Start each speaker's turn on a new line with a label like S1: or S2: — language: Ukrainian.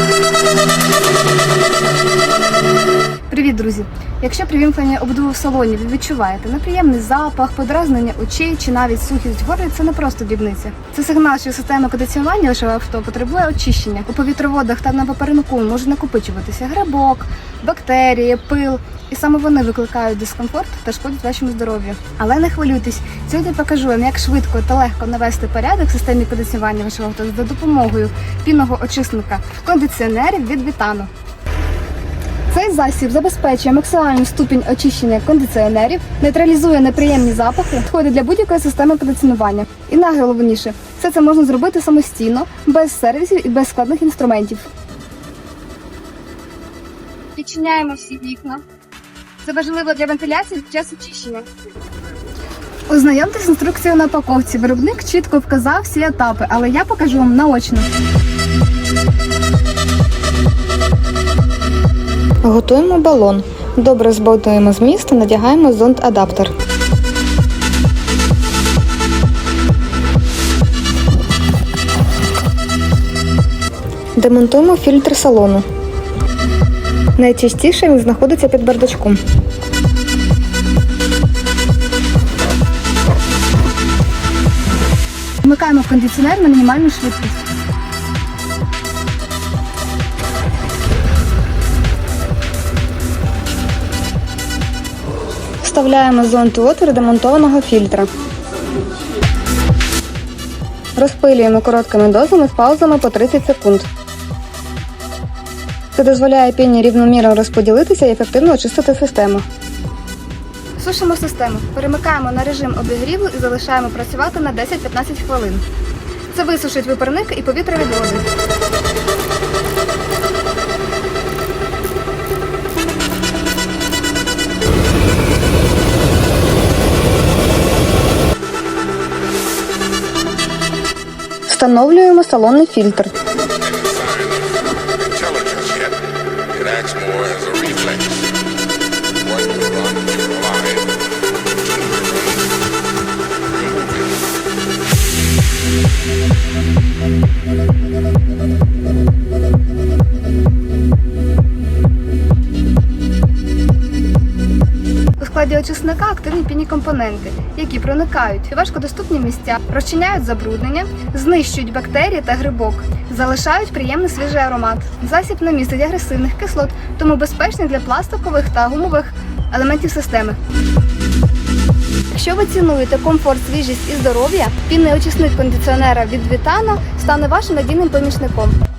S1: Thank you. Привіт, друзі! Якщо при вімкненні обдуву в салоні ви відчуваєте неприємний запах, подразнення очей чи навіть сухість горлі, це не просто дрібниця. Це сигнал, що система кондиціонування вашого авто потребує очищення. У повітроводах та на попереднику може накопичуватися грибок, бактерії, пил. І саме вони викликають дискомфорт та шкодять вашому здоров'ю. Але не хвилюйтесь, сьогодні покажу вам, як швидко та легко навести порядок в системі кондиціонування вашого авто за допомогою пінного очисника кондиціонерів від Вітано. Цей засіб забезпечує максимальний ступінь очищення кондиціонерів, нейтралізує неприємні запахи, входить для будь-якої системи кондиціонування. І найголовніше, все це можна зробити самостійно, без сервісів і без складних інструментів. Відчиняємо всі вікна. Це важливо для вентиляції під час очищення. Ознайомтесь з інструкцією на упаковці. Виробник чітко вказав всі етапи, але я покажу вам наочно.
S2: Готуємо балон. Добре збовтуємо зміст та надягаємо зонд-адаптер. Демонтуємо фільтр салону. Найчастіше він знаходиться під бардачком.
S1: Вмикаємо кондиціонер на мінімальну швидкість.
S2: Вставляємо зонд у отвір демонтованого фільтра. Розпилюємо короткими дозами з паузами по 30 секунд. Це дозволяє піні рівномірно розподілитися і ефективно очистити систему.
S1: Сушимо систему, перемикаємо на режим обігріву і залишаємо працювати на 10-15 хвилин. Це висушить випарник і повітря від
S2: Встановлюємо салонний фільтр.
S3: any sign
S1: очисника активні пінні компоненти, які проникають у важкодоступні місця, розчиняють забруднення, знищують бактерії та грибок, залишають приємний свіжий аромат. Засіб не містить агресивних кислот, тому безпечний для пластикових та гумових елементів системи. Якщо ви цінуєте комфорт, свіжість і здоров'я, пінний очисник кондиціонера від Вітано стане вашим надійним помічником.